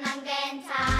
nang genta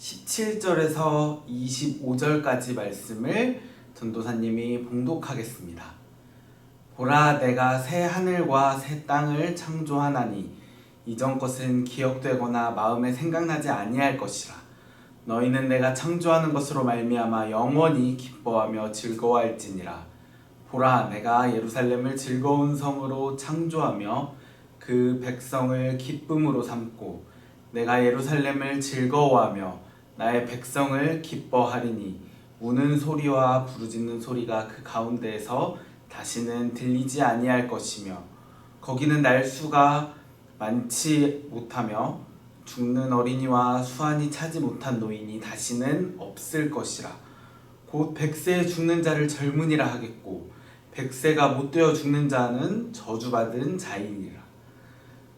17절에서 25절까지 말씀을 전도사님이 봉독하겠습니다. 보라 내가 새 하늘과 새 땅을 창조하나니 이전 것은 기억되거나 마음에 생각나지 아니할 것이라 너희는 내가 창조하는 것으로 말미암아 영원히 기뻐하며 즐거워할지니라 보라 내가 예루살렘을 즐거운 성으로 창조하며 그 백성을 기쁨으로 삼고 내가 예루살렘을 즐거워하며 나의 백성을 기뻐하리니 우는 소리와 부르짖는 소리가 그 가운데에서 다시는 들리지 아니할 것이며 거기는 날수가 많지 못하며 죽는 어린이와 수완이 차지 못한 노인이 다시는 없을 것이라. 곧 백세에 죽는 자를 젊은이라 하겠고 백세가 못되어 죽는 자는 저주받은 자이니라.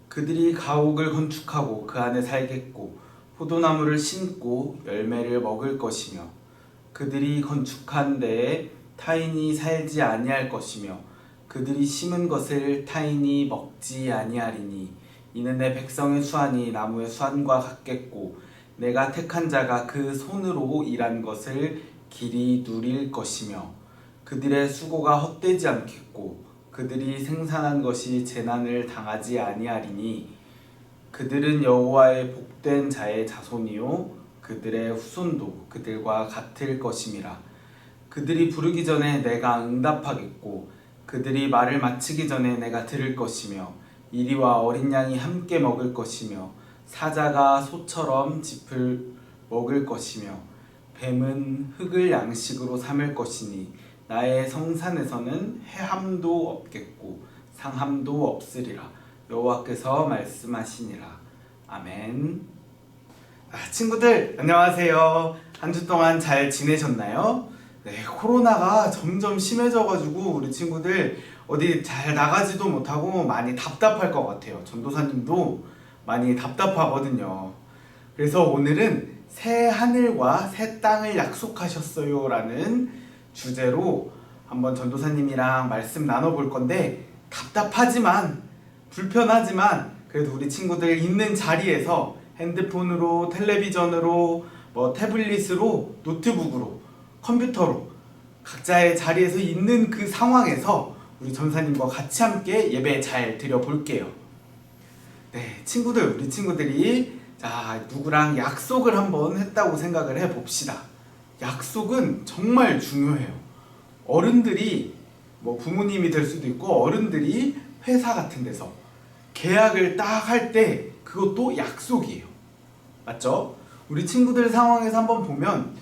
그들이 가옥을 건축하고 그 안에 살겠고 포도나무를 심고 열매를 먹을 것이며 그들이 건축한 데에 타인이 살지 아니할 것이며 그들이 심은 것을 타인이 먹지 아니하리니 이는 내 백성의 수완이 나무의 수완과 같겠고 내가 택한 자가 그 손으로 일한 것을 길이 누릴 것이며 그들의 수고가 헛되지 않겠고 그들이 생산한 것이 재난을 당하지 아니하리니 그들은 여호와의 복 된 자의 자손이요 그들의 후손도 그들과 같을 것임이라. 그들이 부르기 전에 내가 응답하겠고 그들이 말을 마치기 전에 내가 들을 것이며 이리와 어린 양이 함께 먹을 것이며 사자가 소처럼 짚을 먹을 것이며 뱀은 흙을 양식으로 삼을 것이니 나의 성산에서는 해함도 없겠고 상함도 없으리라. 여호와께서 말씀하시니라. 아멘. 아, 친구들 안녕하세요. 한 주 동안 잘 지내셨나요? 네, 코로나가 점점 심해져가지고 우리 친구들 어디 잘 나가지도 못하고 많이 답답할 것 같아요. 전도사님도 많이 답답하거든요. 그래서 오늘은 새 하늘과 새 땅을 약속하셨어요 라는 주제로 한번 전도사님이랑 말씀 나눠볼 건데 답답하지만 불편하지만 그래도 우리 친구들 있는 자리에서 핸드폰으로 텔레비전으로 뭐 태블릿으로 노트북으로 컴퓨터로 각자의 자리에서 있는 그 상황에서 우리 전사님과 같이 함께 예배 잘 드려볼게요. 네, 친구들, 우리 친구들이 자, 누구랑 약속을 한번 했다고 생각을 해 봅시다. 약속은 정말 중요해요. 어른들이 뭐 부모님이 될 수도 있고 어른들이 회사 같은 데서 계약을 딱 할 때 그것도 약속이에요. 맞죠? 우리 친구들 상황에서 한번 보면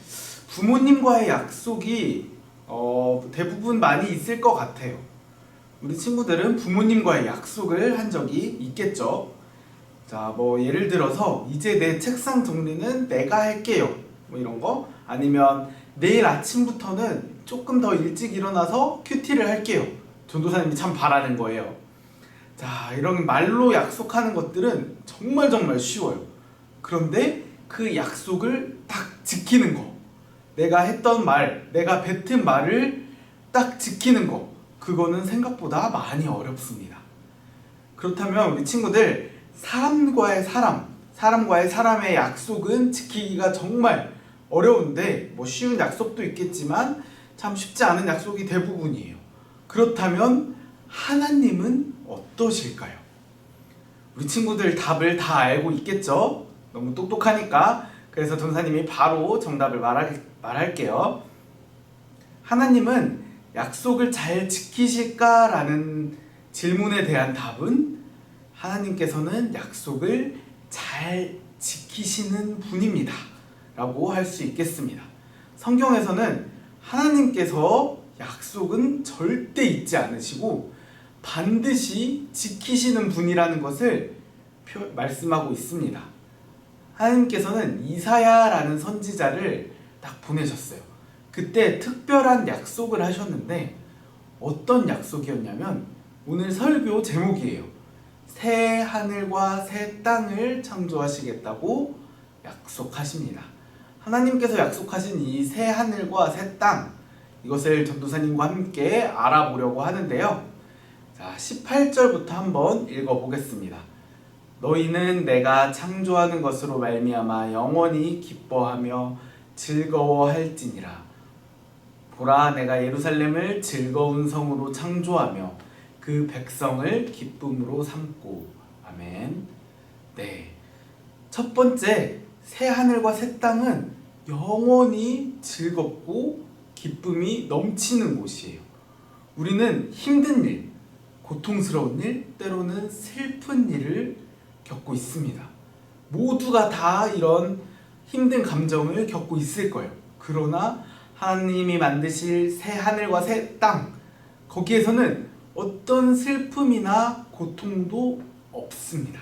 부모님과의 약속이 어, 대부분 많이 있을 것 같아요. 우리 친구들은 부모님과의 약속을 한 적이 있겠죠. 자, 뭐 예를 들어서 이제 내 책상 정리는 내가 할게요. 뭐 이런 거 아니면 내일 아침부터는 조금 더 일찍 일어나서 큐티를 할게요. 전도사님이 참 바라는 거예요. 자, 이런 말로 약속하는 것들은 정말 정말 쉬워요. 그런데 그 약속을 딱 지키는 거. 내가 했던 말, 내가 뱉은 말을 딱 지키는 거. 그거는 생각보다 많이 어렵습니다. 그렇다면 우리 친구들 사람과의 사람, 사람과의 사람의 약속은 지키기가 정말 어려운데 뭐 쉬운 약속도 있겠지만 참 쉽지 않은 약속이 대부분이에요. 그렇다면 하나님은 어떠실까요? 우리 친구들 답을 다 알고 있겠죠? 너무 똑똑하니까. 그래서 전사님이 바로 정답을 말할, 말할게요. 하나님은 약속을 잘 지키실까라는 질문에 대한 답은 하나님께서는 약속을 잘 지키시는 분입니다. 라고 할 수 있겠습니다. 성경에서는 하나님께서 약속은 절대 잊지 않으시고 반드시 지키시는 분이라는 것을 표- 말씀하고 있습니다. 하나님께서는 이사야라는 선지자를 딱 보내셨어요. 그때 특별한 약속을 하셨는데 어떤 약속이었냐면 오늘 설교 제목이에요. 새 하늘과 새 땅을 창조하시겠다고 약속하십니다. 하나님께서 약속하신 이 새 하늘과 새 땅, 이것을 전도사님과 함께 알아보려고 하는데요. 자, 18절부터 한번 읽어보겠습니다. 너희는 내가 창조하는 것으로 말미암아 영원히 기뻐하며 즐거워할지니라. 보라, 내가 예루살렘을 즐거운 성으로 창조하며 그 백성을 기쁨으로 삼고. 아멘. 네. 첫 번째, 새 하늘과 새 땅은 영원히 즐겁고 기쁨이 넘치는 곳이에요. 우리는 힘든 일, 고통스러운 일, 때로는 슬픈 일을 겪고 있습니다. 모두가 다 이런 힘든 감정을 겪고 있을 거예요. 그러나 하나님이 만드실 새 하늘과 새 땅, 거기에서는 어떤 슬픔이나 고통도 없습니다.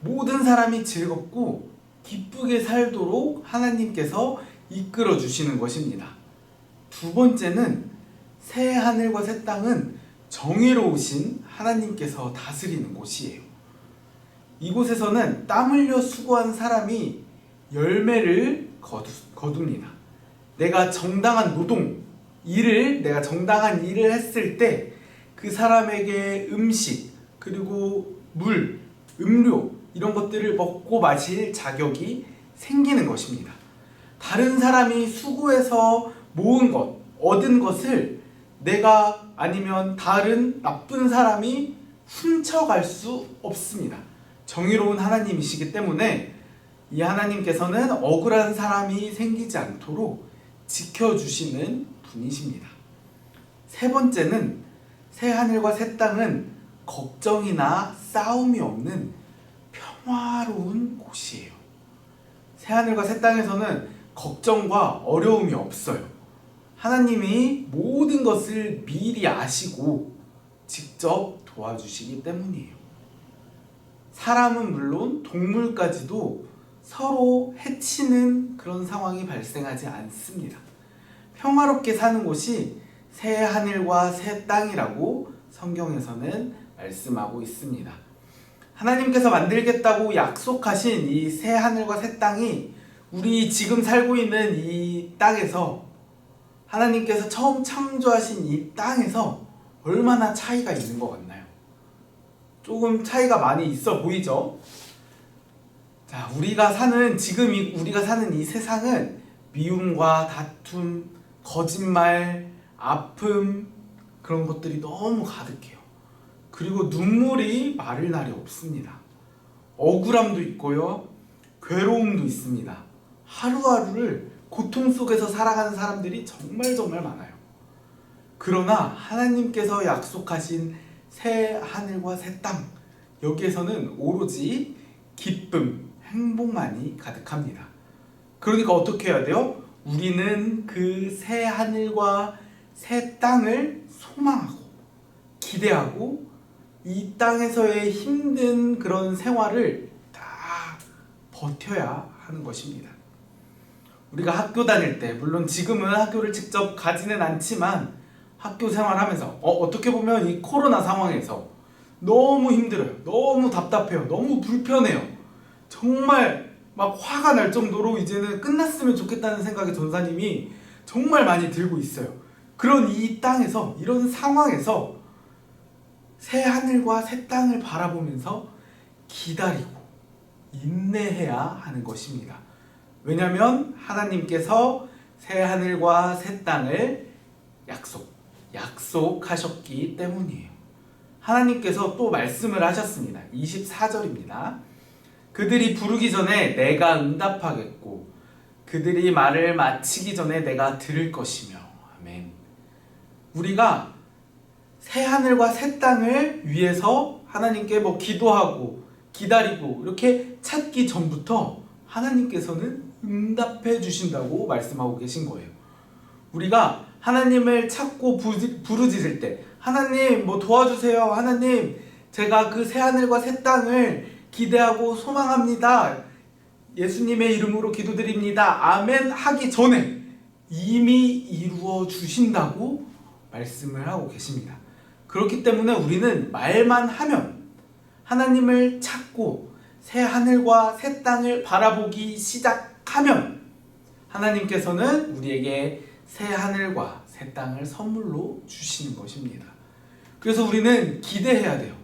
모든 사람이 즐겁고 기쁘게 살도록 하나님께서 이끌어 주시는 것입니다. 두 번째는 새 하늘과 새 땅은 정의로우신 하나님께서 다스리는 곳이에요. 이곳에서는 땀 흘려 수고한 사람이 열매를 거두, 거둡니다. 내가 정당한 노동, 일을, 내가 정당한 일을 했을 때 그 사람에게 음식, 그리고 물, 음료, 이런 것들을 먹고 마실 자격이 생기는 것입니다. 다른 사람이 수고해서 모은 것, 얻은 것을 내가 아니면 다른 나쁜 사람이 훔쳐갈 수 없습니다. 정의로운 하나님이시기 때문에 이 하나님께서는 억울한 사람이 생기지 않도록 지켜주시는 분이십니다. 세 번째는 새 하늘과 새 땅은 걱정이나 싸움이 없는 평화로운 곳이에요. 새 하늘과 새 땅에서는 걱정과 어려움이 없어요. 하나님이 모든 것을 미리 아시고 직접 도와주시기 때문이에요. 사람은 물론 동물까지도 서로 해치는 그런 상황이 발생하지 않습니다. 평화롭게 사는 곳이 새 하늘과 새 땅이라고 성경에서는 말씀하고 있습니다. 하나님께서 만들겠다고 약속하신 이 새 하늘과 새 땅이 우리 지금 살고 있는 이 땅에서 하나님께서 처음 창조하신 이 땅에서 얼마나 차이가 있는 것 같나요? 조금 차이가 많이 있어 보이죠? 자, 우리가 사는 지금 이, 우리가 사는 이 세상은 미움과 다툼, 거짓말, 아픔 그런 것들이 너무 가득해요. 그리고 눈물이 마를 날이 없습니다. 억울함도 있고요. 괴로움도 있습니다. 하루하루를 고통 속에서 살아가는 사람들이 정말 정말 많아요. 그러나 하나님께서 약속하신 새 하늘과 새 땅, 여기에서는 오로지 기쁨, 행복만이 가득합니다. 그러니까 어떻게 해야 돼요? 우리는 그 새 하늘과 새 땅을 소망하고 기대하고 이 땅에서의 힘든 그런 생활을 다 버텨야 하는 것입니다. 우리가 학교 다닐 때 물론 지금은 학교를 직접 가지는 않지만 학교 생활하면서 어, 어떻게 보면 이 코로나 상황에서 너무 힘들어요. 너무 답답해요. 너무 불편해요. 정말 막 화가 날 정도로 이제는 끝났으면 좋겠다는 생각이 전사님이 정말 많이 들고 있어요. 그런 이 땅에서 이런 상황에서 새 하늘과 새 땅을 바라보면서 기다리고 인내해야 하는 것입니다. 왜냐하면 하나님께서 새 하늘과 새 땅을 약속, 약속하셨기 때문이에요. 하나님께서 또 말씀을 하셨습니다. 24절입니다. 그들이 부르기 전에 내가 응답하겠고 그들이 말을 마치기 전에 내가 들을 것이며 아멘. 우리가 새 하늘과 새 땅을 위해서 하나님께 뭐 기도하고 기다리고 이렇게 찾기 전부터 하나님께서는 응답해 주신다고 말씀하고 계신 거예요. 우리가 하나님을 찾고 부르짖을 때 하나님 뭐 도와주세요. 하나님 제가 그 새 하늘과 새 땅을 기대하고 소망합니다. 예수님의 이름으로 기도드립니다. 아멘 하기 전에 이미 이루어 주신다고 말씀을 하고 계십니다. 그렇기 때문에 우리는 말만 하면 하나님을 찾고 새 하늘과 새 땅을 바라보기 시작하면 하나님께서는 우리에게 새 하늘과 새 땅을 선물로 주시는 것입니다. 그래서 우리는 기대해야 돼요.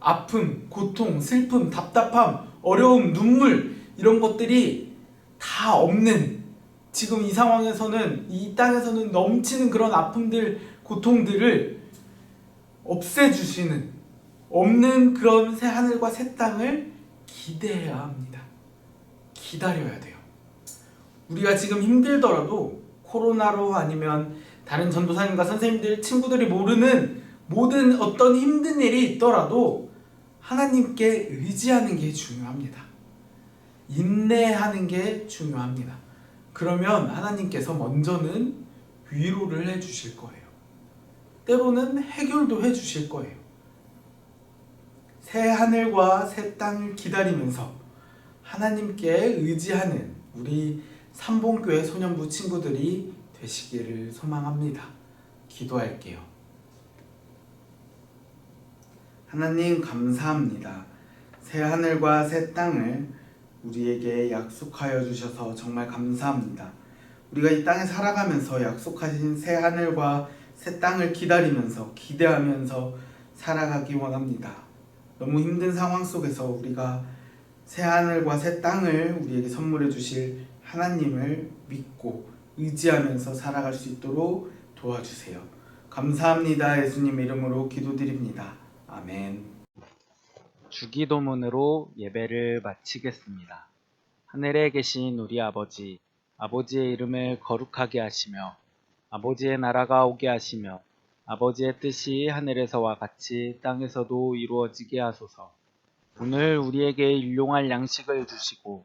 아픔, 고통, 슬픔, 답답함, 어려움, 눈물 이런 것들이 다 없는 지금 이 상황에서는 이 땅에서는 넘치는 그런 아픔들, 고통들을 없애주시는 없는 그런 새 하늘과 새 땅을 기대해야 합니다. 기다려야 돼요. 우리가 지금 힘들더라도 코로나로 아니면 다른 전도사님과 선생님들, 친구들이 모르는 모든 어떤 힘든 일이 있더라도 하나님께 의지하는 게 중요합니다. 인내하는 게 중요합니다. 그러면 하나님께서 먼저는 위로를 해 주실 거예요. 때로는 해결도 해 주실 거예요. 새 하늘과 새 땅을 기다리면서 하나님께 의지하는 우리 삼봉교회 소년부 친구들이 되시기를 소망합니다. 기도할게요. 하나님 감사합니다. 새 하늘과 새 땅을 우리에게 약속하여 주셔서 정말 감사합니다. 우리가 이 땅에 살아가면서 약속하신 새 하늘과 새 땅을 기다리면서 기대하면서 살아가기 원합니다. 너무 힘든 상황 속에서 우리가 새 하늘과 새 땅을 우리에게 선물해 주실 하나님을 믿고 의지하면서 살아갈 수 있도록 도와주세요. 감사합니다. 예수님 이름으로 기도드립니다. 아멘. 주기도문으로 예배를 마치겠습니다. 하늘에 계신 우리 아버지, 아버지의 이름을 거룩하게 하시며, 아버지의 나라가 오게 하시며, 아버지의 뜻이 하늘에서와 같이 땅에서도 이루어지게 하소서. 오늘 우리에게 일용할 양식을 주시고,